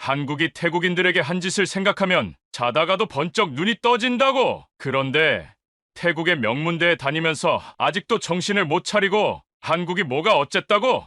한국이 태국인들에게 한 짓을 생각하면 자다가도 번쩍 눈이 떠진다고. 그런데 태국의 명문대에 다니면서 아직도 정신을 못 차리고 한국이 뭐가 어쨌다고?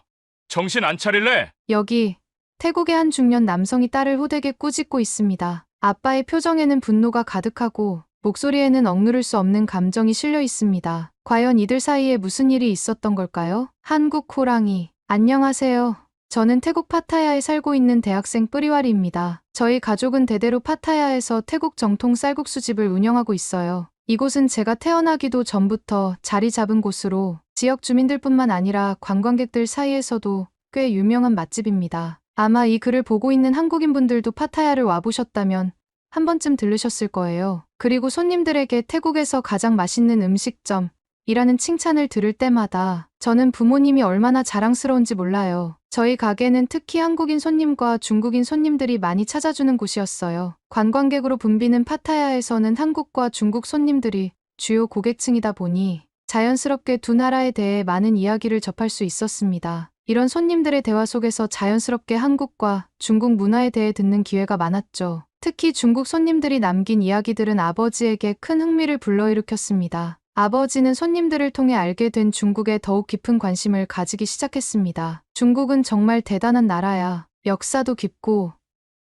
정신 안 차릴래? 여기 태국의 한 중년 남성이 딸을 호되게 꾸짖고 있습니다. 아빠의 표정에는 분노가 가득하고 목소리에는 억누를 수 없는 감정이 실려 있습니다. 과연 이들 사이에 무슨 일이 있었던 걸까요? 한국 호랑이. 안녕하세요. 저는 태국 파타야에 살고 있는 대학생 뿌리와리입니다. 저희 가족은 대대로 파타야에서 태국 정통 쌀국수집을 운영하고 있어요. 이곳은 제가 태어나기도 전부터 자리 잡은 곳으로 지역 주민들뿐만 아니라 관광객들 사이에서도 꽤 유명한 맛집입니다. 아마 이 글을 보고 있는 한국인분들도 파타야를 와보셨다면 한 번쯤 들르셨을 거예요. 그리고 손님들에게 태국에서 가장 맛있는 음식점, 이라는 칭찬을 들을 때마다 저는 부모님이 얼마나 자랑스러운지 몰라요. 저희 가게는 특히 한국인 손님과 중국인 손님들이 많이 찾아주는 곳이었어요. 관광객으로 붐비는 파타야에서는 한국과 중국 손님들이 주요 고객층이다 보니 자연스럽게 두 나라에 대해 많은 이야기를 접할 수 있었습니다. 이런 손님들의 대화 속에서 자연스럽게 한국과 중국 문화에 대해 듣는 기회가 많았죠. 특히 중국 손님들이 남긴 이야기들은 아버지에게 큰 흥미를 불러일으켰습니다. 아버지는 손님들을 통해 알게 된 중국에 더욱 깊은 관심을 가지기 시작했습니다. 중국은 정말 대단한 나라야. 역사도 깊고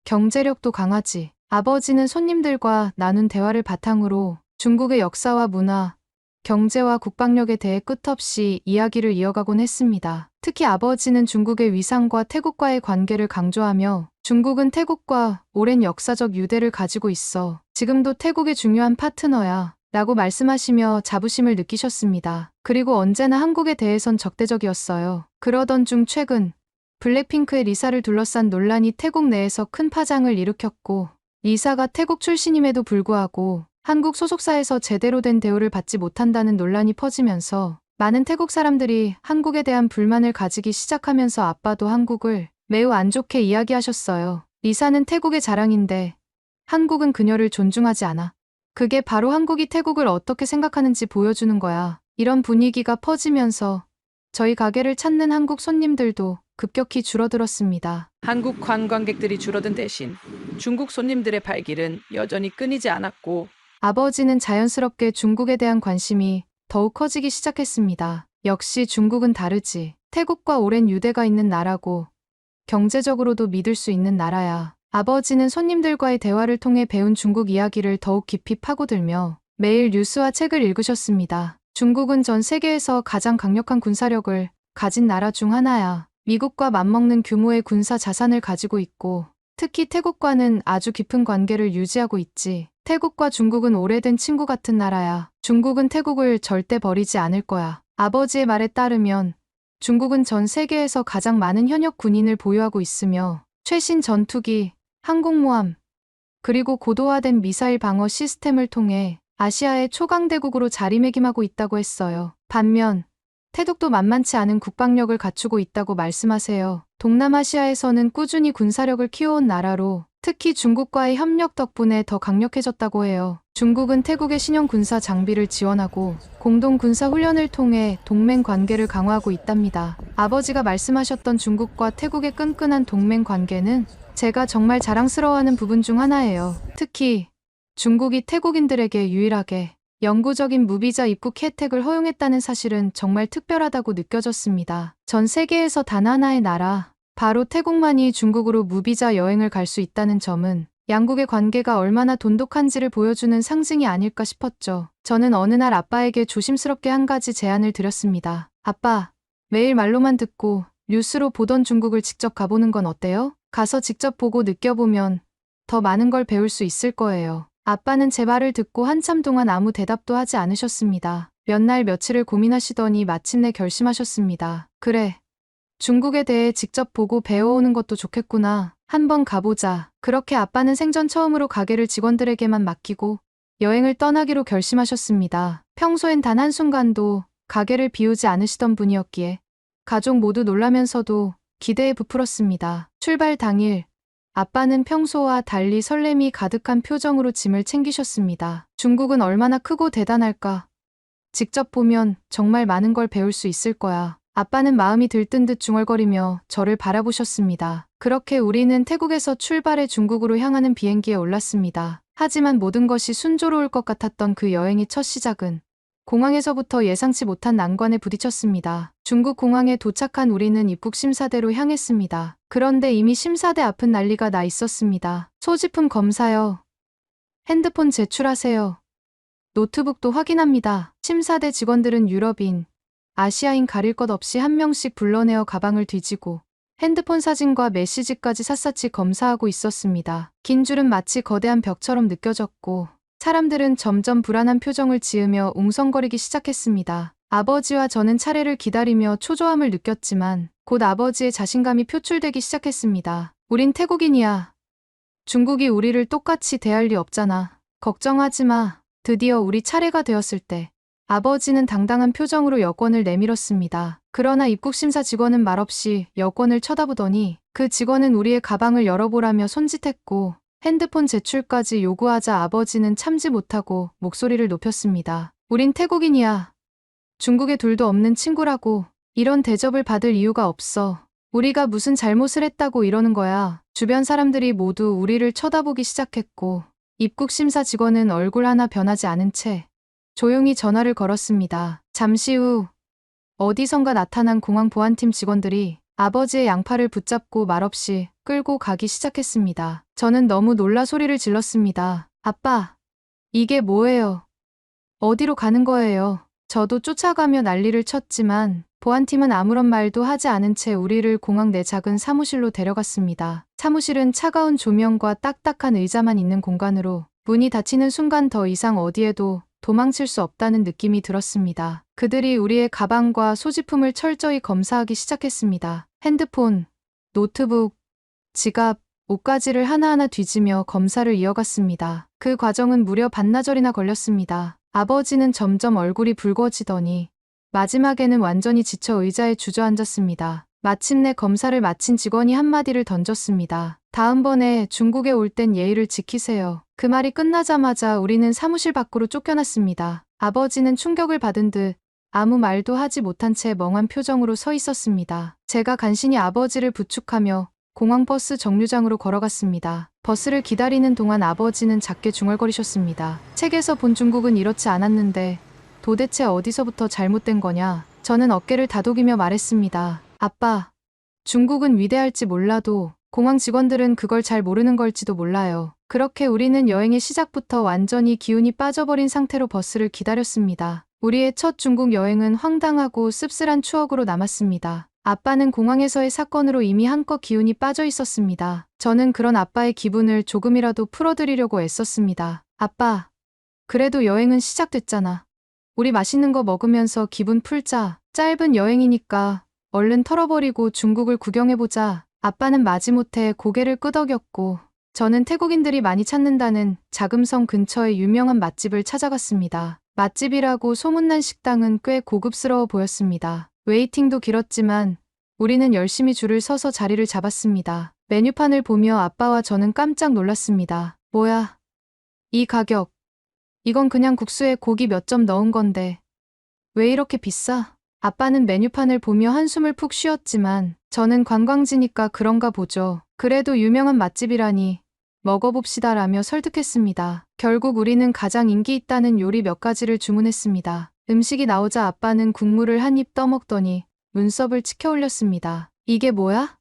경제력도 강하지. 아버지는 손님들과 나눈 대화를 바탕으로 중국의 역사와 문화, 경제와 국방력에 대해 끝없이 이야기를 이어가곤 했습니다. 특히 아버지는 중국의 위상과 태국과의 관계를 강조하며 중국은 태국과 오랜 역사적 유대를 가지고 있어 지금도 태국의 중요한 파트너야 라고 말씀하시며 자부심을 느끼셨습니다. 그리고 언제나 한국에 대해선 적대적이었어요. 그러던 중 최근 블랙핑크의 리사를 둘러싼 논란이 태국 내에서 큰 파장을 일으켰고 리사가 태국 출신임에도 불구하고 한국 소속사에서 제대로 된 대우를 받지 못한다는 논란이 퍼지면서 많은 태국 사람들이 한국에 대한 불만을 가지기 시작하면서 아빠도 한국을 매우 안 좋게 이야기하셨어요. 리사는 태국의 자랑인데 한국은 그녀를 존중하지 않아. 그게 바로 한국이 태국을 어떻게 생각하는지 보여주는 거야. 이런 분위기가 퍼지면서 저희 가게를 찾는 한국 손님들도 급격히 줄어들었습니다. 한국 관광객들이 줄어든 대신 중국 손님들의 발길은 여전히 끊이지 않았고 아버지는 자연스럽게 중국에 대한 관심이 더욱 커지기 시작했습니다. 역시 중국은 다르지. 태국과 오랜 유대가 있는 나라고 경제적으로도 믿을 수 있는 나라야. 아버지는 손님들과의 대화를 통해 배운 중국 이야기를 더욱 깊이 파고들며 매일 뉴스와 책을 읽으셨습니다. 중국은 전 세계에서 가장 강력한 군사력을 가진 나라 중 하나야. 미국과 맞먹는 규모의 군사 자산을 가지고 있고 특히 태국과는 아주 깊은 관계를 유지하고 있지. 태국과 중국은 오래된 친구 같은 나라야. 중국은 태국을 절대 버리지 않을 거야. 아버지의 말에 따르면 중국은 전 세계에서 가장 많은 현역 군인을 보유하고 있으며 최신 전투기, 항공모함, 그리고 고도화된 미사일 방어 시스템을 통해 아시아의 초강대국으로 자리매김하고 있다고 했어요. 반면 태국도 만만치 않은 국방력을 갖추고 있다고 말씀하세요. 동남아시아에서는 꾸준히 군사력을 키워온 나라로 특히 중국과의 협력 덕분에 더 강력해졌다고 해요. 중국은 태국의 신형 군사 장비를 지원하고 공동 군사 훈련을 통해 동맹 관계를 강화하고 있답니다. 아버지가 말씀하셨던 중국과 태국의 끈끈한 동맹 관계는 제가 정말 자랑스러워하는 부분 중 하나예요. 특히 중국이 태국인들에게 유일하게 영구적인 무비자 입국 혜택을 허용했다는 사실은 정말 특별하다고 느껴졌습니다. 전 세계에서 단 하나의 나라, 바로 태국만이 중국으로 무비자 여행을 갈 수 있다는 점은 양국의 관계가 얼마나 돈독한지를 보여주는 상징이 아닐까 싶었죠. 저는 어느 날 아빠에게 조심스럽게 한 가지 제안을 드렸습니다. 아빠, 매일 말로만 듣고 뉴스로 보던 중국을 직접 가보는 건 어때요? 가서 직접 보고 느껴보면 더 많은 걸 배울 수 있을 거예요. 아빠는 제 말을 듣고 한참 동안 아무 대답도 하지 않으셨습니다. 몇 날 며칠을 고민하시더니 마침내 결심하셨습니다. 그래. 중국에 대해 직접 보고 배워오는 것도 좋겠구나. 한번 가보자. 그렇게 아빠는 생전 처음으로 가게를 직원들에게만 맡기고 여행을 떠나기로 결심하셨습니다. 평소엔 단 한순간도 가게를 비우지 않으시던 분이었기에 가족 모두 놀라면서도 기대에 부풀었습니다. 출발 당일 아빠는 평소와 달리 설렘이 가득한 표정으로 짐을 챙기셨습니다. 중국은 얼마나 크고 대단할까? 직접 보면 정말 많은 걸 배울 수 있을 거야. 아빠는 마음이 들뜬 듯 중얼거리며 저를 바라보셨습니다. 그렇게 우리는 태국에서 출발해 중국으로 향하는 비행기에 올랐습니다. 하지만 모든 것이 순조로울 것 같았던 그 여행의 첫 시작은 공항에서부터 예상치 못한 난관에 부딪혔습니다. 중국 공항에 도착한 우리는 입국 심사대로 향했습니다. 그런데 이미 심사대 앞은 난리가 나 있었습니다. 소지품 검사요. 핸드폰 제출하세요. 노트북도 확인합니다. 심사대 직원들은 유럽인, 아시아인 가릴 것 없이 한 명씩 불러내어 가방을 뒤지고 핸드폰 사진과 메시지까지 샅샅이 검사하고 있었습니다. 긴 줄은 마치 거대한 벽처럼 느껴졌고 사람들은 점점 불안한 표정을 지으며 웅성거리기 시작했습니다. 아버지와 저는 차례를 기다리며 초조함을 느꼈지만 곧 아버지의 자신감이 표출되기 시작했습니다. 우린 태국인이야. 중국이 우리를 똑같이 대할 리 없잖아. 걱정하지 마. 드디어 우리 차례가 되었을 때 아버지는 당당한 표정으로 여권을 내밀었습니다. 그러나 입국심사 직원은 말없이 여권을 쳐다보더니 그 직원은 우리의 가방을 열어보라며 손짓했고 핸드폰 제출까지 요구하자 아버지는 참지 못하고 목소리를 높였습니다. 우린 태국인이야. 중국에 둘도 없는 친구라고 이런 대접을 받을 이유가 없어. 우리가 무슨 잘못을 했다고 이러는 거야. 주변 사람들이 모두 우리를 쳐다보기 시작했고 입국심사 직원은 얼굴 하나 변하지 않은 채 조용히 전화를 걸었습니다. 잠시 후 어디선가 나타난 공항 보안팀 직원들이 아버지의 양팔을 붙잡고 말없이 끌고 가기 시작했습니다. 저는 너무 놀라 소리를 질렀습니다. 아빠, 이게 뭐예요? 어디로 가는 거예요? 저도 쫓아가며 난리를 쳤지만 보안팀은 아무런 말도 하지 않은 채 우리를 공항 내 작은 사무실로 데려갔습니다. 사무실은 차가운 조명과 딱딱한 의자만 있는 공간으로 문이 닫히는 순간 더 이상 어디에도 도망칠 수 없다는 느낌이 들었습니다. 그들이 우리의 가방과 소지품을 철저히 검사하기 시작했습니다. 핸드폰, 노트북, 지갑, 옷가지를 하나하나 뒤지며 검사를 이어갔습니다. 그 과정은 무려 반나절이나 걸렸습니다. 아버지는 점점 얼굴이 붉어지더니 마지막에는 완전히 지쳐 의자에 주저앉았습니다. 마침내 검사를 마친 직원이 한마디를 던졌습니다. 다음번에 중국에 올 땐 예의를 지키세요. 그 말이 끝나자마자 우리는 사무실 밖으로 쫓겨났습니다. 아버지는 충격을 받은 듯 아무 말도 하지 못한 채 멍한 표정으로 서 있었습니다. 제가 간신히 아버지를 부축하며 공항버스 정류장으로 걸어갔습니다. 버스를 기다리는 동안 아버지는 작게 중얼거리셨습니다. 책에서 본 중국은 이렇지 않았는데 도대체 어디서부터 잘못된 거냐? 저는 어깨를 다독이며 말했습니다. 아빠, 중국은 위대할지 몰라도 공항 직원들은 그걸 잘 모르는 걸지도 몰라요. 그렇게 우리는 여행의 시작부터 완전히 기운이 빠져버린 상태로 버스를 기다렸습니다. 우리의 첫 중국 여행은 황당하고 씁쓸한 추억으로 남았습니다. 아빠는 공항에서의 사건으로 이미 한껏 기운이 빠져 있었습니다. 저는 그런 아빠의 기분을 조금이라도 풀어드리려고 애썼습니다. 아빠, 그래도 여행은 시작됐잖아. 우리 맛있는 거 먹으면서 기분 풀자. 짧은 여행이니까 얼른 털어버리고 중국을 구경해보자. 아빠는 마지못해 고개를 끄덕였고 저는 태국인들이 많이 찾는다는 자금성 근처의 유명한 맛집을 찾아갔습니다. 맛집이라고 소문난 식당은 꽤 고급스러워 보였습니다. 웨이팅도 길었지만 우리는 열심히 줄을 서서 자리를 잡았습니다. 메뉴판을 보며 아빠와 저는 깜짝 놀랐습니다. 뭐야? 이 가격. 이건 그냥 국수에 고기 몇 점 넣은 건데. 왜 이렇게 비싸? 아빠는 메뉴판을 보며 한숨을 푹 쉬었지만 저는 관광지니까 그런가 보죠. 그래도 유명한 맛집이라니 먹어봅시다라며 설득했습니다. 결국 우리는 가장 인기 있다는 요리 몇 가지를 주문했습니다. 음식이 나오자 아빠는 국물을 한 입 떠먹더니 눈썹을 치켜 올렸습니다. 이게 뭐야?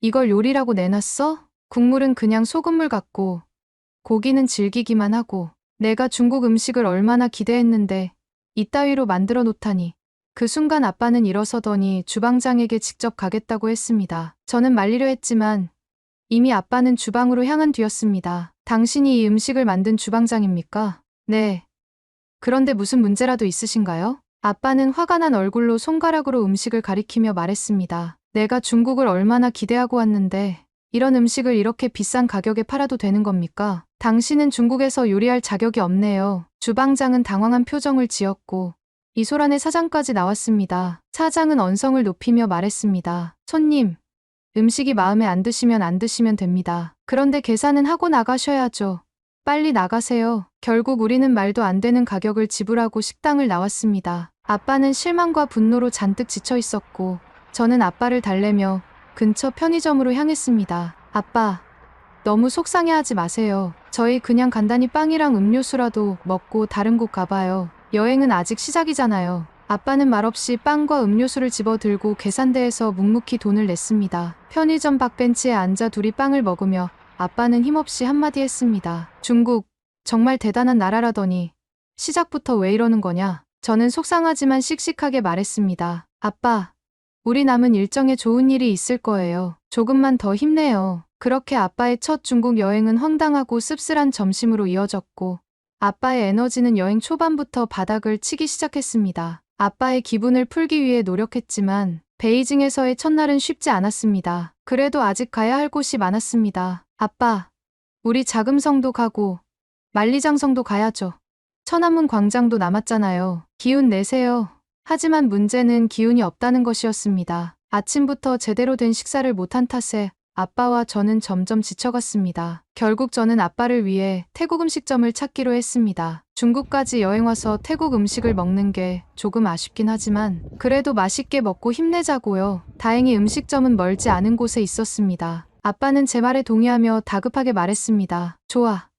이걸 요리라고 내놨어? 국물은 그냥 소금물 같고 고기는 질기기만 하고 내가 중국 음식을 얼마나 기대했는데 이따위로 만들어 놓다니. 그 순간 아빠는 일어서더니 주방장에게 직접 가겠다고 했습니다. 저는 말리려 했지만 이미 아빠는 주방으로 향한 뒤였습니다. 당신이 이 음식을 만든 주방장입니까? 네. 그런데 무슨 문제라도 있으신가요? 아빠는 화가 난 얼굴로 손가락으로 음식을 가리키며 말했습니다. 내가 중국을 얼마나 기대하고 왔는데 이런 음식을 이렇게 비싼 가격에 팔아도 되는 겁니까? 당신은 중국에서 요리할 자격이 없네요. 주방장은 당황한 표정을 지었고 이소란의 사장까지 나왔습니다. 사장은 언성을 높이며 말했습니다. 손님, 음식이 마음에 안 드시면 안 드시면 됩니다. 그런데 계산은 하고 나가셔야죠. 빨리 나가세요. 결국 우리는 말도 안 되는 가격을 지불하고 식당을 나왔습니다. 아빠는 실망과 분노로 잔뜩 지쳐 있었고, 저는 아빠를 달래며 근처 편의점으로 향했습니다. 아빠, 너무 속상해하지 마세요. 저희 그냥 간단히 빵이랑 음료수라도 먹고 다른 곳 가봐요. 여행은 아직 시작이잖아요. 아빠는 말없이 빵과 음료수를 집어 들고 계산대에서 묵묵히 돈을 냈습니다. 편의점 밖벤치에 앉아 둘이 빵을 먹으며 아빠는 힘없이 한마디 했습니다. 중국, 정말 대단한 나라라더니 시작부터 왜 이러는 거냐? 저는 속상하지만 씩씩하게 말했습니다. 아빠, 우리 남은 일정에 좋은 일이 있을 거예요. 조금만 더 힘내요. 그렇게 아빠의 첫 중국 여행은 황당하고 씁쓸한 점심으로 이어졌고, 아빠의 에너지는 여행 초반부터 바닥을 치기 시작했습니다. 아빠의 기분을 풀기 위해 노력했지만, 베이징에서의 첫날은 쉽지 않았습니다. 그래도 아직 가야 할 곳이 많았습니다. 아빠, 우리 자금성도 가고, 만리장성도 가야죠. 천안문 광장도 남았잖아요. 기운 내세요. 하지만 문제는 기운이 없다는 것이었습니다. 아침부터 제대로 된 식사를 못한 탓에 아빠와 저는 점점 지쳐갔습니다. 결국 저는 아빠를 위해 태국 음식점을 찾기로 했습니다. 중국까지 여행 와서 태국 음식을 먹는 게 조금 아쉽긴 하지만 그래도 맛있게 먹고 힘내자고요. 다행히 음식점은 멀지 않은 곳에 있었습니다. 아빠는 제 말에 동의하며 다급하게 말했습니다. 좋아.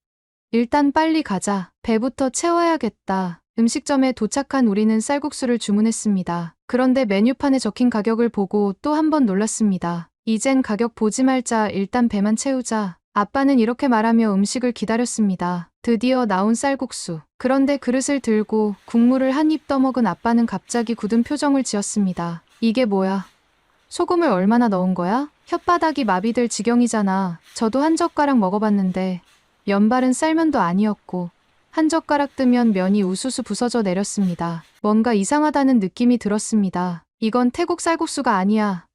일단 빨리 가자. 배부터 채워야겠다. 음식점에 도착한 우리는 쌀국수를 주문했습니다. 그런데 메뉴판에 적힌 가격을 보고 또 한 번 놀랐습니다. 이젠 가격 보지 말자 일단 배만 채우자. 아빠는 이렇게 말하며 음식을 기다렸습니다. 드디어 나온 쌀국수. 그런데 그릇을 들고 국물을 한 입 떠먹은 아빠는 갑자기 굳은 표정을 지었습니다. 이게 뭐야? 소금을 얼마나 넣은 거야? 혓바닥이 마비될 지경이잖아. 저도 한 젓가락 먹어봤는데 면발은 쌀면도 아니었고 한 젓가락 뜨면 면이 우수수 부서져 내렸습니다. 뭔가 이상하다는 느낌이 들었습니다. 이건 태국 쌀국수가 아니야.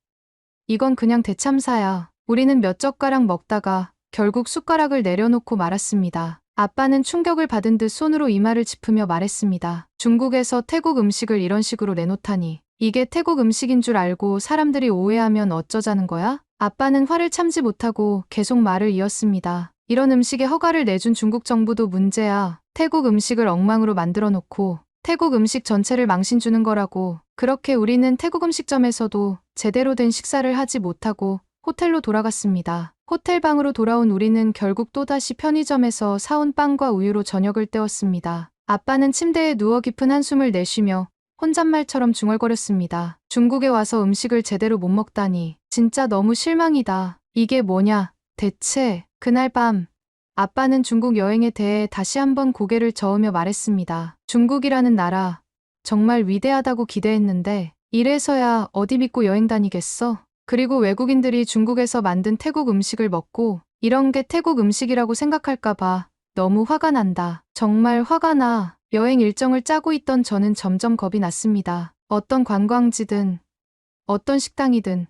이건 그냥 대참사야. 우리는 몇 젓가락 먹다가 결국 숟가락을 내려놓고 말았습니다. 아빠는 충격을 받은 듯 손으로 이마를 짚으며 말했습니다. 중국에서 태국 음식을 이런 식으로 내놓다니. 이게 태국 음식인 줄 알고 사람들이 오해하면 어쩌자는 거야? 아빠는 화를 참지 못하고 계속 말을 이었습니다. 이런 음식에 허가를 내준 중국 정부도 문제야. 태국 음식을 엉망으로 만들어 놓고 태국 음식 전체를 망신 주는 거라고. 그렇게 우리는 태국 음식점에서도 제대로 된 식사를 하지 못하고 호텔로 돌아갔습니다. 호텔 방으로 돌아온 우리는 결국 또다시 편의점에서 사온 빵과 우유로 저녁을 때웠습니다. 아빠는 침대에 누워 깊은 한숨을 내쉬며 혼잣말처럼 중얼거렸습니다. 중국에 와서 음식을 제대로 못 먹다니. 진짜 너무 실망이다. 이게 뭐냐? 대체, 그날 밤, 아빠는 중국 여행에 대해 다시 한번 고개를 저으며 말했습니다. 중국이라는 나라, 정말 위대하다고 기대했는데, 이래서야 어디 믿고 여행 다니겠어? 그리고 외국인들이 중국에서 만든 태국 음식을 먹고, 이런 게 태국 음식이라고 생각할까봐 너무 화가 난다. 정말 화가 나. 여행 일정을 짜고 있던 저는 점점 겁이 났습니다. 어떤 관광지든, 어떤 식당이든,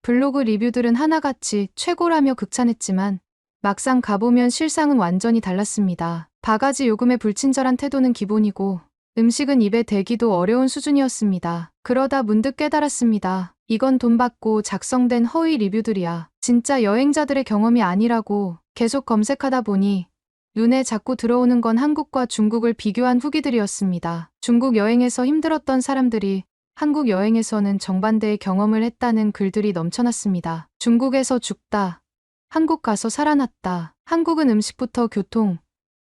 블로그 리뷰들은 하나같이 최고라며 극찬했지만, 막상 가보면 실상은 완전히 달랐습니다. 바가지 요금의 불친절한 태도는 기본이고, 음식은 입에 대기도 어려운 수준이었습니다. 그러다 문득 깨달았습니다. 이건 돈 받고 작성된 허위 리뷰들이야. 진짜 여행자들의 경험이 아니라고 계속 검색하다 보니 눈에 자꾸 들어오는 건 한국과 중국을 비교한 후기들이었습니다. 중국 여행에서 힘들었던 사람들이 한국 여행에서는 정반대의 경험을 했다는 글들이 넘쳐났습니다. 중국에서 죽다. 한국 가서 살아났다. 한국은 음식부터 교통,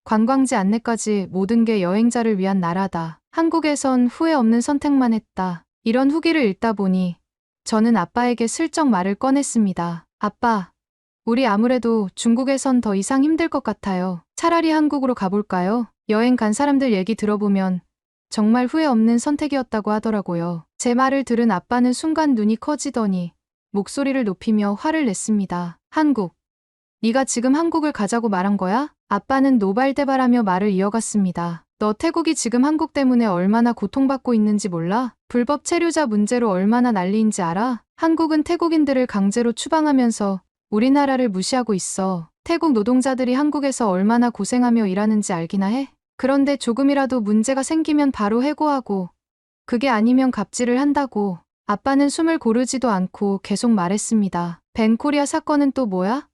관광지 안내까지 모든 게 여행자를 위한 나라다. 한국에선 후회 없는 선택만 했다. 이런 후기를 읽다 보니 저는 아빠에게 슬쩍 말을 꺼냈습니다. 아빠, 우리 아무래도 중국에선 더 이상 힘들 것 같아요. 차라리 한국으로 가볼까요? 여행 간 사람들 얘기 들어보면 정말 후회 없는 선택이었다고 하더라고요. 제 말을 들은 아빠는 순간 눈이 커지더니 목소리를 높이며 화를 냈습니다. 한국. 네가 지금 한국을 가자고 말한 거야? 아빠는 노발대발하며 말을 이어갔습니다. 너 태국이 지금 한국 때문에 얼마나 고통받고 있는지 몰라? 불법 체류자 문제로 얼마나 난리인지 알아? 한국은 태국인들을 강제로 추방하면서 우리나라를 무시하고 있어. 태국 노동자들이 한국에서 얼마나 고생하며 일하는지 알기나 해? 그런데 조금이라도 문제가 생기면 바로 해고하고 그게 아니면 갑질을 한다고 아빠는 숨을 고르지도 않고 계속 말했습니다. 벤코리아 사건은 또 뭐야?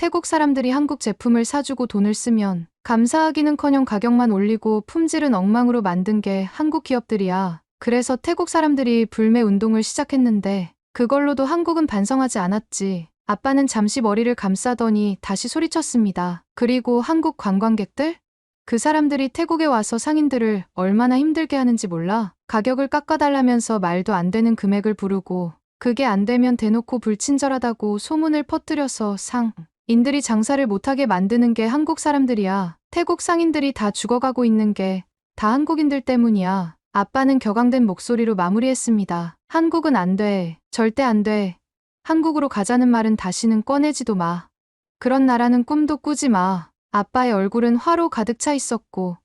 태국 사람들이 한국 제품을 사주고 돈을 쓰면 감사하기는커녕 가격만 올리고 품질은 엉망으로 만든 게 한국 기업들이야. 그래서 태국 사람들이 불매 운동을 시작했는데 그걸로도 한국은 반성하지 않았지. 아빠는 잠시 머리를 감싸더니 다시 소리쳤습니다. 그리고 한국 관광객들? 그 사람들이 태국에 와서 상인들을 얼마나 힘들게 하는지 몰라. 가격을 깎아달라면서 말도 안 되는 금액을 부르고 그게 안 되면 대놓고 불친절하다고 소문을 퍼뜨려서 상 인들이 장사를 못하게 만드는 게 한국 사람들이야. 태국 상인들이 다 죽어가고 있는 게 다 한국인들 때문이야. 아빠는 격앙된 목소리로 마무리했습니다. 한국은 안 돼. 절대 안 돼. 한국으로 가자는 말은 다시는 꺼내지도 마. 그런 나라는 꿈도 꾸지 마. 아빠의 얼굴은 화로 가득 차 있었고,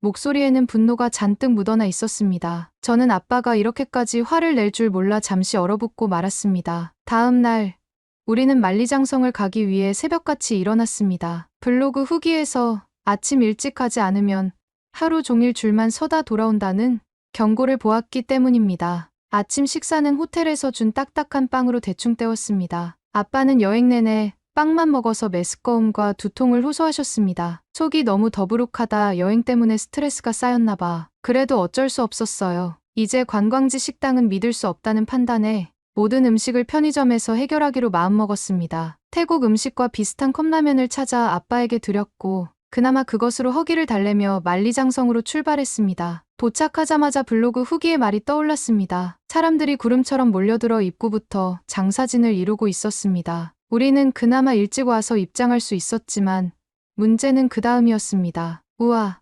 목소리에는 분노가 잔뜩 묻어나 있었습니다. 저는 아빠가 이렇게까지 화를 낼 줄 몰라 잠시 얼어붙고 말았습니다. 다음 날, 우리는 만리장성을 가기 위해 새벽같이 일어났습니다. 블로그 후기에서 아침 일찍 가지 않으면 하루 종일 줄만 서다 돌아온다는 경고를 보았기 때문입니다. 아침 식사는 호텔에서 준 딱딱한 빵으로 대충 때웠습니다. 아빠는 여행 내내 빵만 먹어서 메스꺼움과 두통을 호소하셨습니다. 속이 너무 더부룩하다 여행 때문에 스트레스가 쌓였나 봐. 그래도 어쩔 수 없었어요. 이제 관광지 식당은 믿을 수 없다는 판단에 모든 음식을 편의점에서 해결하기로 마음먹었습니다. 태국 음식과 비슷한 컵라면을 찾아 아빠에게 드렸고 그나마 그것으로 허기를 달래며 만리장성으로 출발했습니다. 도착하자마자 블로그 후기의 말이 떠올랐습니다. 사람들이 구름처럼 몰려들어 입구부터 장사진을 이루고 있었습니다. 우리는 그나마 일찍 와서 입장할 수 있었지만 문제는 그 다음이었습니다. 우와,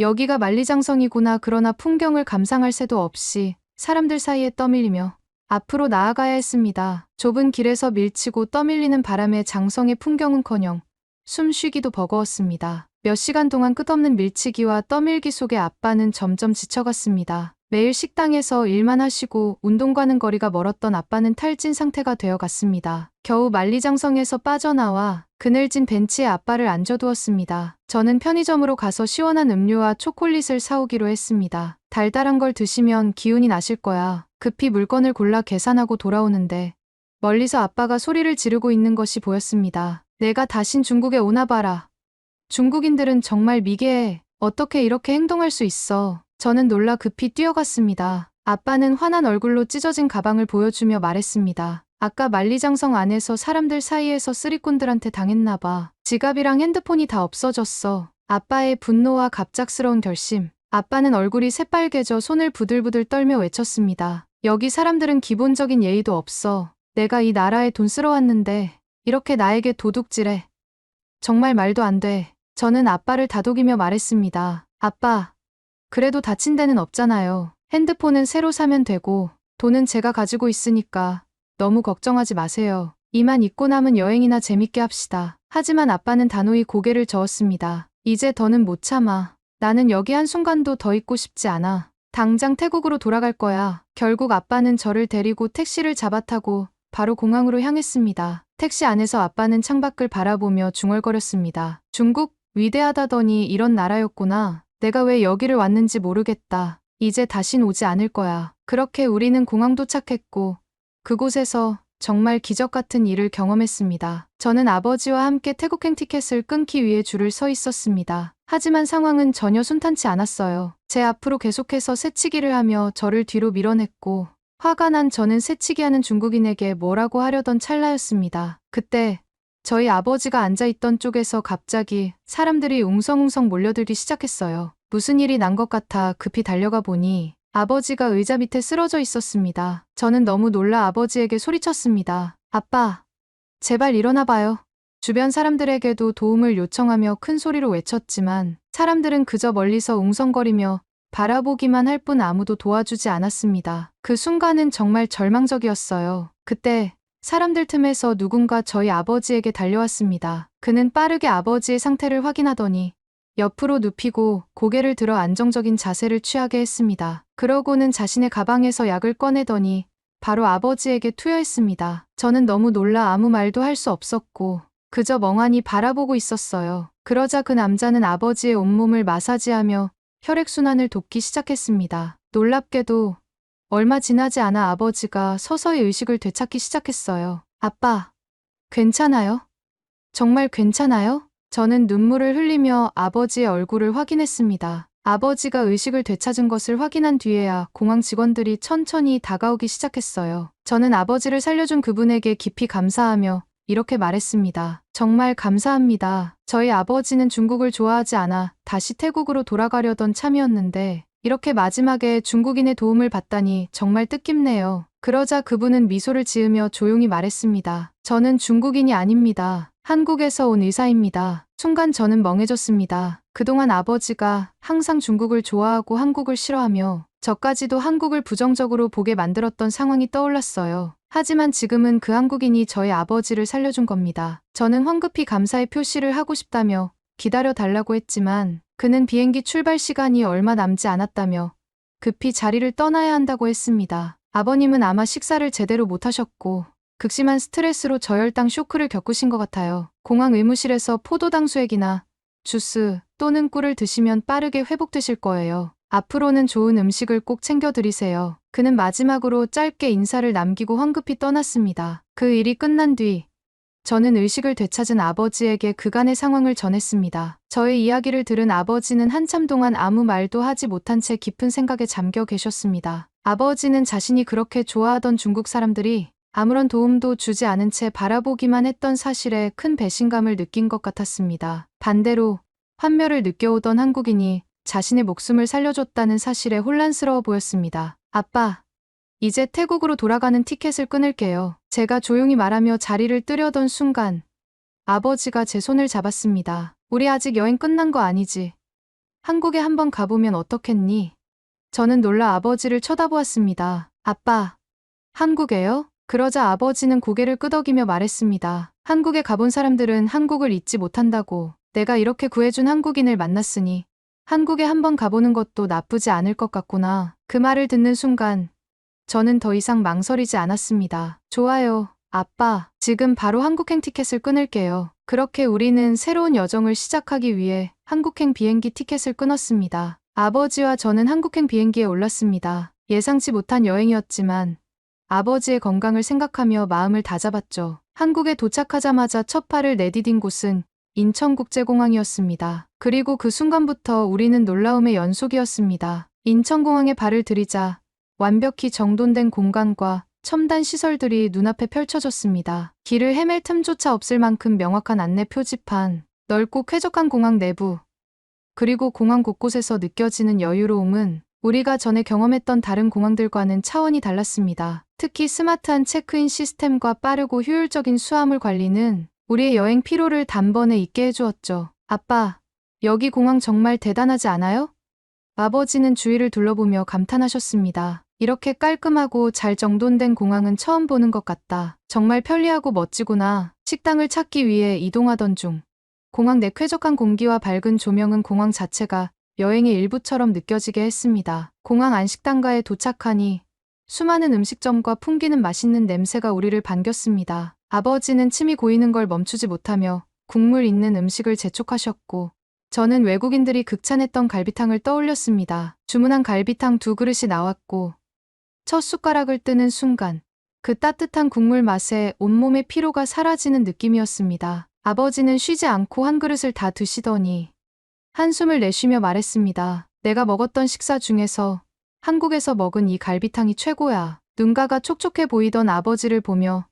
여기가 만리장성이구나. 그러나 풍경을 감상할 새도 없이 사람들 사이에 떠밀리며 앞으로 나아가야 했습니다. 좁은 길에서 밀치고 떠밀리는 바람에 장성의 풍경은커녕 숨쉬기도 버거웠습니다. 몇 시간 동안 끝없는 밀치기와 떠밀기 속에 아빠는 점점 지쳐갔습니다. 매일 식당에서 일만 하시고 운동과는 거리가 멀었던 아빠는 탈진 상태가 되어 갔습니다. 겨우 만리장성에서 빠져나와 그늘진 벤치에 아빠를 앉아두었습니다. 저는 편의점으로 가서 시원한 음료와 초콜릿을 사오기로 했습니다. 달달한 걸 드시면 기운이 나실 거야. 급히 물건을 골라 계산하고 돌아오는데 멀리서 아빠가 소리를 지르고 있는 것이 보였습니다. 내가 다신 중국에 오나 봐라. 중국인들은 정말 미개해. 어떻게 이렇게 행동할 수 있어. 저는 놀라 급히 뛰어갔습니다. 아빠는 화난 얼굴로 찢어진 가방을 보여주며 말했습니다. 아까 만리장성 안에서 사람들 사이에서 쓰리꾼들한테 당했나 봐. 지갑이랑 핸드폰이 다 없어졌어. 아빠의 분노와 갑작스러운 결심. 아빠는 얼굴이 새빨개져 손을 부들부들 떨며 외쳤습니다. 여기 사람들은 기본적인 예의도 없어. 내가 이 나라에 돈 쓰러 왔는데 이렇게 나에게 도둑질해. 정말 말도 안 돼. 저는 아빠를 다독이며 말했습니다. 아빠, 그래도 다친 데는 없잖아요. 핸드폰은 새로 사면 되고, 돈은 제가 가지고 있으니까 너무 걱정하지 마세요. 이만 잊고 남은 여행이나 재밌게 합시다. 하지만 아빠는 단호히 고개를 저었습니다. 이제 더는 못 참아. 나는 여기 한순간도 더 있고 싶지 않아. 당장 태국으로 돌아갈 거야. 결국 아빠는 저를 데리고 택시를 잡아타고 바로 공항으로 향했습니다. 택시 안에서 아빠는 창밖을 바라보며 중얼거렸습니다. 중국 위대하다더니 이런 나라였구나. 내가 왜 여기를 왔는지 모르겠다. 이제 다신 오지 않을 거야. 그렇게 우리는 공항 도착했고 그곳에서 정말 기적 같은 일을 경험했습니다. 저는 아버지와 함께 태국행 티켓을 끊기 위해 줄을 서 있었습니다. 하지만 상황은 전혀 순탄치 않았어요. 제 앞으로 계속해서 새치기를 하며 저를 뒤로 밀어냈고 화가 난 저는 새치기 하는 중국인에게 뭐라고 하려던 찰나였습니다. 그때 저희 아버지가 앉아있던 쪽에서 갑자기 사람들이 웅성웅성 몰려들기 시작했어요. 무슨 일이 난 것 같아 급히 달려가 보니 아버지가 의자 밑에 쓰러져 있었습니다. 저는 너무 놀라 아버지에게 소리쳤습니다. 아빠, 제발 일어나 봐요. 주변 사람들에게도 도움을 요청하며 큰 소리로 외쳤지만 사람들은 그저 멀리서 웅성거리며 바라보기만 할 뿐 아무도 도와주지 않았습니다. 그 순간은 정말 절망적이었어요. 그때 사람들 틈에서 누군가 저희 아버지에게 달려왔습니다. 그는 빠르게 아버지의 상태를 확인하더니 옆으로 눕히고 고개를 들어 안정적인 자세를 취하게 했습니다. 그러고는 자신의 가방에서 약을 꺼내더니 바로 아버지에게 투여했습니다. 저는 너무 놀라 아무 말도 할 수 없었고 그저 멍하니 바라보고 있었어요. 그러자 그 남자는 아버지의 온몸을 마사지하며 혈액순환을 돕기 시작했습니다. 놀랍게도 얼마 지나지 않아 아버지가 서서히 의식을 되찾기 시작했어요. 아빠, 괜찮아요? 정말 괜찮아요? 저는 눈물을 흘리며 아버지의 얼굴을 확인했습니다. 아버지가 의식을 되찾은 것을 확인한 뒤에야 공항 직원들이 천천히 다가오기 시작했어요. 저는 아버지를 살려준 그분에게 깊이 감사하며 이렇게 말했습니다. 정말 감사합니다. 저희 아버지는 중국을 좋아하지 않아 다시 태국으로 돌아가려던 참이었는데 이렇게 마지막에 중국인의 도움을 받다니 정말 뜻깊네요. 그러자 그분은 미소를 지으며 조용히 말했습니다. 저는 중국인이 아닙니다. 한국에서 온 의사입니다. 순간 저는 멍해졌습니다. 그동안 아버지가 항상 중국을 좋아하고 한국을 싫어하며 저까지도 한국을 부정적으로 보게 만들었던 상황이 떠올랐어요. 하지만 지금은 그 한국인이 저의 아버지를 살려준 겁니다. 저는 황급히 감사의 표시를 하고 싶다며 기다려 달라고 했지만 그는 비행기 출발 시간이 얼마 남지 않았다며 급히 자리를 떠나야 한다고 했습니다. 아버님은 아마 식사를 제대로 못하셨고 극심한 스트레스로 저혈당 쇼크를 겪으신 것 같아요. 공항 의무실에서 포도당수액이나 주스 또는 꿀을 드시면 빠르게 회복되실 거예요. 앞으로는 좋은 음식을 꼭 챙겨 드리세요. 그는 마지막으로 짧게 인사를 남기고 황급히 떠났습니다. 그 일이 끝난 뒤 저는 의식을 되찾은 아버지에게 그간의 상황을 전했습니다. 저의 이야기를 들은 아버지는 한참 동안 아무 말도 하지 못한 채 깊은 생각에 잠겨 계셨습니다. 아버지는 자신이 그렇게 좋아하던 중국 사람들이 아무런 도움도 주지 않은 채 바라보기만 했던 사실에 큰 배신감을 느낀 것 같았습니다. 반대로 환멸을 느껴오던 한국인이 자신의 목숨을 살려줬다는 사실에 혼란스러워 보였습니다. 아빠, 이제 태국으로 돌아가는 티켓을 끊을게요. 제가 조용히 말하며 자리를 뜨려던 순간 아버지가 제 손을 잡았습니다. 우리 아직 여행 끝난 거 아니지? 한국에 한번 가보면 어떻겠니? 저는 놀라 아버지를 쳐다보았습니다. 아빠, 한국에요? 그러자 아버지는 고개를 끄덕이며 말했습니다. 한국에 가본 사람들은 한국을 잊지 못한다고. 내가 이렇게 구해준 한국인을 만났으니 한국에 한번 가보는 것도 나쁘지 않을 것 같구나. 그 말을 듣는 순간 저는 더 이상 망설이지 않았습니다. 좋아요. 아빠, 지금 바로 한국행 티켓을 끊을게요. 그렇게 우리는 새로운 여정을 시작하기 위해 한국행 비행기 티켓을 끊었습니다. 아버지와 저는 한국행 비행기에 올랐습니다. 예상치 못한 여행이었지만 아버지의 건강을 생각하며 마음을 다잡았죠. 한국에 도착하자마자 첫 발을 내디딘 곳은 인천국제공항이었습니다. 그리고 그 순간부터 우리는 놀라움의 연속이었습니다. 인천공항에 발을 들이자 완벽히 정돈된 공간과 첨단 시설들이 눈앞에 펼쳐졌습니다. 길을 헤맬 틈조차 없을 만큼 명확한 안내 표지판, 넓고 쾌적한 공항 내부, 그리고 공항 곳곳에서 느껴지는 여유로움은 우리가 전에 경험했던 다른 공항들과는 차원이 달랐습니다. 특히 스마트한 체크인 시스템과 빠르고 효율적인 수화물 관리는 우리의 여행 피로를 단번에 잊게 해주었죠. 아빠, 여기 공항 정말 대단하지 않아요? 아버지는 주위를 둘러보며 감탄하셨습니다. 이렇게 깔끔하고 잘 정돈된 공항은 처음 보는 것 같다. 정말 편리하고 멋지구나. 식당을 찾기 위해 이동하던 중. 공항 내 쾌적한 공기와 밝은 조명은 공항 자체가 여행의 일부처럼 느껴지게 했습니다. 공항 안식당가에 도착하니 수많은 음식점과 풍기는 맛있는 냄새가 우리를 반겼습니다. 아버지는 침이 고이는 걸 멈추지 못하며 국물 있는 음식을 재촉하셨고 저는 외국인들이 극찬했던 갈비탕을 떠올렸습니다. 주문한 갈비탕 두 그릇이 나왔고 첫 숟가락을 뜨는 순간 그 따뜻한 국물 맛에 온몸의 피로가 사라지는 느낌이었습니다. 아버지는 쉬지 않고 한 그릇을 다 드시더니 한숨을 내쉬며 말했습니다. 내가 먹었던 식사 중에서 한국에서 먹은 이 갈비탕이 최고야. 눈가가 촉촉해 보이던 아버지를 보며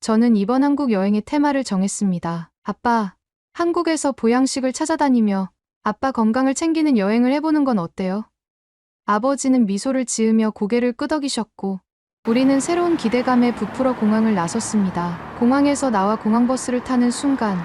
저는 이번 한국 여행의 테마를 정했습니다. 아빠, 한국에서 보양식을 찾아다니며 아빠 건강을 챙기는 여행을 해보는 건 어때요? 아버지는 미소를 지으며 고개를 끄덕이셨고 우리는 새로운 기대감에 부풀어 공항을 나섰습니다. 공항에서 나와 공항버스를 타는 순간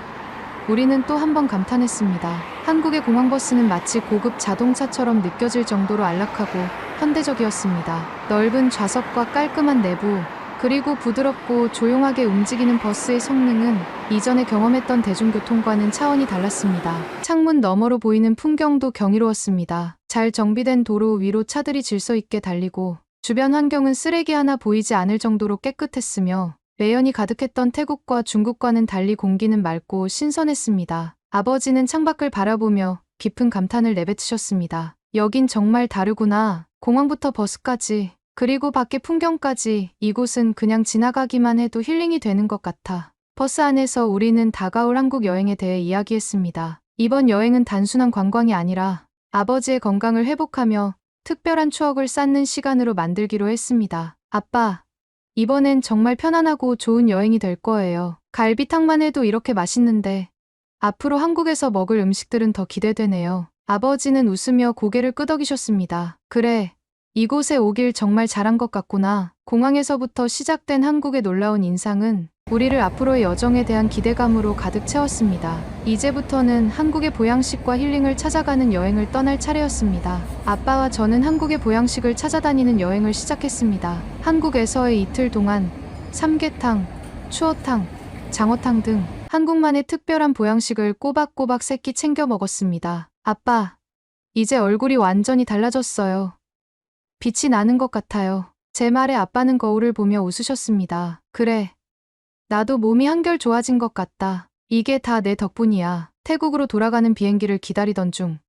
우리는 또 한 번 감탄했습니다. 한국의 공항버스는 마치 고급 자동차처럼 느껴질 정도로 안락하고 현대적이었습니다. 넓은 좌석과 깔끔한 내부, 그리고 부드럽고 조용하게 움직이는 버스의 성능은 이전에 경험했던 대중교통과는 차원이 달랐습니다. 창문 너머로 보이는 풍경도 경이로웠습니다. 잘 정비된 도로 위로 차들이 질서 있게 달리고 주변 환경은 쓰레기 하나 보이지 않을 정도로 깨끗했으며 매연이 가득했던 태국과 중국과는 달리 공기는 맑고 신선했습니다. 아버지는 창밖을 바라보며 깊은 감탄을 내뱉으셨습니다. 여긴 정말 다르구나. 공항부터 버스까지, 그리고 밖의 풍경까지 이곳은 그냥 지나가기만 해도 힐링이 되는 것 같아. 버스 안에서 우리는 다가올 한국 여행에 대해 이야기했습니다. 이번 여행은 단순한 관광이 아니라 아버지의 건강을 회복하며 특별한 추억을 쌓는 시간으로 만들기로 했습니다. 아빠, 이번엔 정말 편안하고 좋은 여행이 될 거예요. 갈비탕만 해도 이렇게 맛있는데 앞으로 한국에서 먹을 음식들은 더 기대되네요. 아버지는 웃으며 고개를 끄덕이셨습니다. 그래, 이곳에 오길 정말 잘한 것 같구나. 공항에서부터 시작된 한국의 놀라운 인상은 우리를 앞으로의 여정에 대한 기대감으로 가득 채웠습니다. 이제부터는 한국의 보양식과 힐링을 찾아가는 여행을 떠날 차례였습니다. 아빠와 저는 한국의 보양식을 찾아다니는 여행을 시작했습니다. 한국에서의 이틀 동안 삼계탕, 추어탕, 장어탕 등 한국만의 특별한 보양식을 꼬박꼬박 새끼 챙겨 먹었습니다. 아빠, 이제 얼굴이 완전히 달라졌어요. 빛이 나는 것 같아요. 제 말에 아빠는 거울을 보며 웃으셨습니다. 그래. 나도 몸이 한결 좋아진 것 같다. 이게 다 내 덕분이야. 태국으로 돌아가는 비행기를 기다리던 중.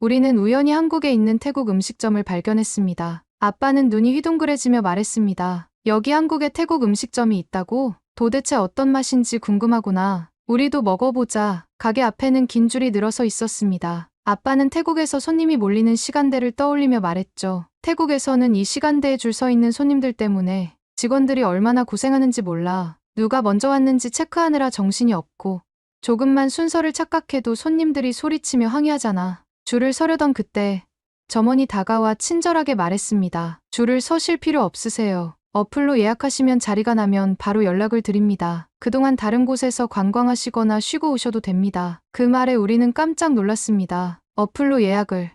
우리는 우연히 한국에 있는 태국 음식점을 발견했습니다. 아빠는 눈이 휘둥그레지며 말했습니다. 여기 한국에 태국 음식점이 있다고? 도대체 어떤 맛인지 궁금하구나. 우리도 먹어보자. 가게 앞에는 긴 줄이 늘어서 있었습니다. 아빠는 태국에서 손님이 몰리는 시간대를 떠올리며 말했죠. 태국에서는 이 시간대에 줄 서 있는 손님들 때문에 직원들이 얼마나 고생하는지 몰라. 누가 먼저 왔는지 체크하느라 정신이 없고 조금만 순서를 착각해도 손님들이 소리치며 항의하잖아. 줄을 서려던 그때 점원이 다가와 친절하게 말했습니다. 줄을 서실 필요 없으세요. 어플로 예약하시면 자리가 나면 바로 연락을 드립니다. 그동안 다른 곳에서 관광하시거나 쉬고 오셔도 됩니다. 그 말에 우리는 깜짝 놀랐습니다. 어플로 예약을.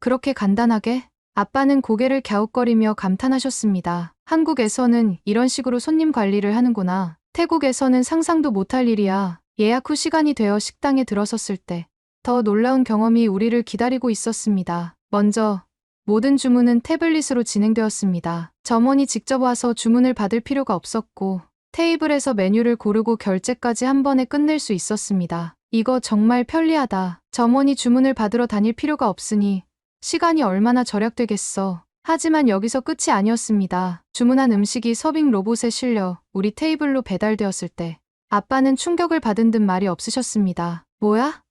그렇게 간단하게? 아빠는 고개를 갸웃거리며 감탄하셨습니다. 한국에서는 이런 식으로 손님 관리를 하는구나. 태국에서는 상상도 못할 일이야. 예약 후 시간이 되어 식당에 들어섰을 때 더 놀라운 경험이 우리를 기다리고 있었습니다. 먼저 모든 주문은 태블릿으로 진행되었습니다. 점원이 직접 와서 주문을 받을 필요가 없었고 테이블에서 메뉴를 고르고 결제까지 한 번에 끝낼 수 있었습니다. 이거 정말 편리하다. 점원이 주문을 받으러 다닐 필요가 없으니 시간이 얼마나 절약되겠어. 하지만 여기서 끝이 아니었습니다. 주문한 음식이 서빙 로봇에 실려 우리 테이블로 배달되었을 때 아빠는 충격을 받은 듯 말이 없으셨습니다. 뭐야?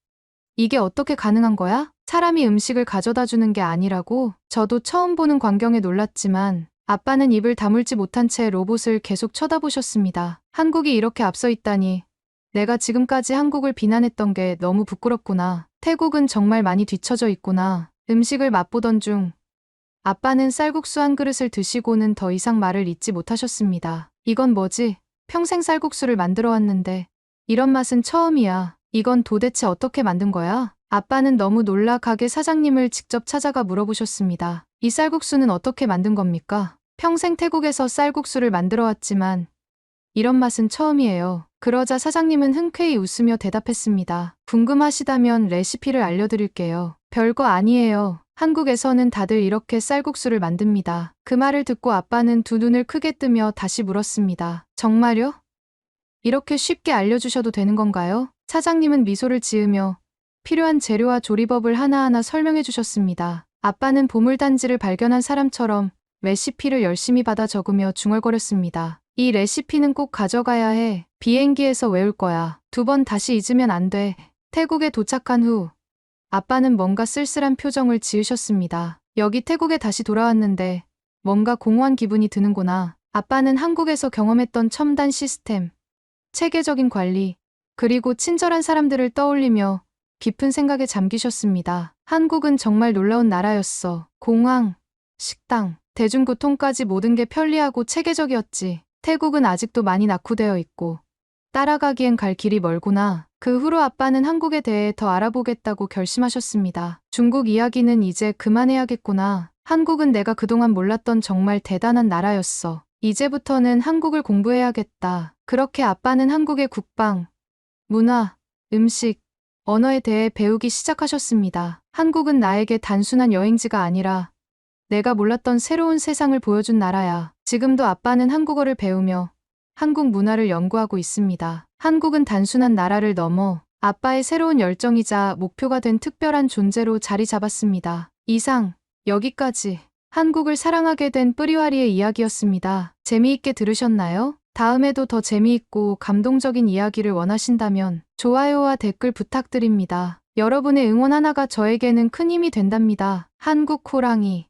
이게 어떻게 가능한 거야? 사람이 음식을 가져다 주는 게 아니라고? 저도 처음 보는 광경에 놀랐지만 아빠는 입을 다물지 못한 채 로봇을 계속 쳐다보셨습니다. 한국이 이렇게 앞서 있다니. 내가 지금까지 한국을 비난했던 게 너무 부끄럽구나. 태국은 정말 많이 뒤처져 있구나. 음식을 맛보던 중 아빠는 쌀국수 한 그릇을 드시고는 더 이상 말을 잇지 못하셨습니다. 이건 뭐지? 평생 쌀국수를 만들어 왔는데 이런 맛은 처음이야. 이건 도대체 어떻게 만든 거야? 아빠는 너무 놀라 가게 사장님을 직접 찾아가 물어보셨습니다. 이 쌀국수는 어떻게 만든 겁니까? 평생 태국에서 쌀국수를 만들어 왔지만 이런 맛은 처음이에요. 그러자 사장님은 흔쾌히 웃으며 대답했습니다. 궁금하시다면 레시피를 알려드릴게요. 별거 아니에요. 한국에서는 다들 이렇게 쌀국수를 만듭니다. 그 말을 듣고 아빠는 두 눈을 크게 뜨며 다시 물었습니다. 정말요? 이렇게 쉽게 알려주셔도 되는 건가요? 사장님은 미소를 지으며 필요한 재료와 조리법을 하나하나 설명해 주셨습니다. 아빠는 보물단지를 발견한 사람처럼 레시피를 열심히 받아 적으며 중얼거렸습니다. 이 레시피는 꼭 가져가야 해. 비행기에서 외울 거야. 두 번 다시 잊으면 안 돼. 태국에 도착한 후 아빠는 뭔가 쓸쓸한 표정을 지으셨습니다. 여기 태국에 다시 돌아왔는데 뭔가 공허한 기분이 드는구나. 아빠는 한국에서 경험했던 첨단 시스템, 체계적인 관리, 그리고 친절한 사람들을 떠올리며 깊은 생각에 잠기셨습니다. 한국은 정말 놀라운 나라였어. 공항, 식당, 대중교통까지 모든 게 편리하고 체계적이었지. 태국은 아직도 많이 낙후되어 있고 따라가기엔 갈 길이 멀구나. 그 후로 아빠는 한국에 대해 더 알아보겠다고 결심하셨습니다. 중국 이야기는 이제 그만해야겠구나. 한국은 내가 그동안 몰랐던 정말 대단한 나라였어. 이제부터는 한국을 공부해야겠다. 그렇게 아빠는 한국의 국방, 문화, 음식, 언어에 대해 배우기 시작하셨습니다. 한국은 나에게 단순한 여행지가 아니라 내가 몰랐던 새로운 세상을 보여준 나라야. 지금도 아빠는 한국어를 배우며 한국 문화를 연구하고 있습니다. 한국은 단순한 나라를 넘어 아빠의 새로운 열정이자 목표가 된 특별한 존재로 자리 잡았습니다. 이상, 여기까지 한국을 사랑하게 된 뿌리와리의 이야기였습니다. 재미있게 들으셨나요? 다음에도 더 재미있고 감동적인 이야기를 원하신다면 좋아요와 댓글 부탁드립니다. 여러분의 응원 하나가 저에게는 큰 힘이 된답니다. 한국 호랑이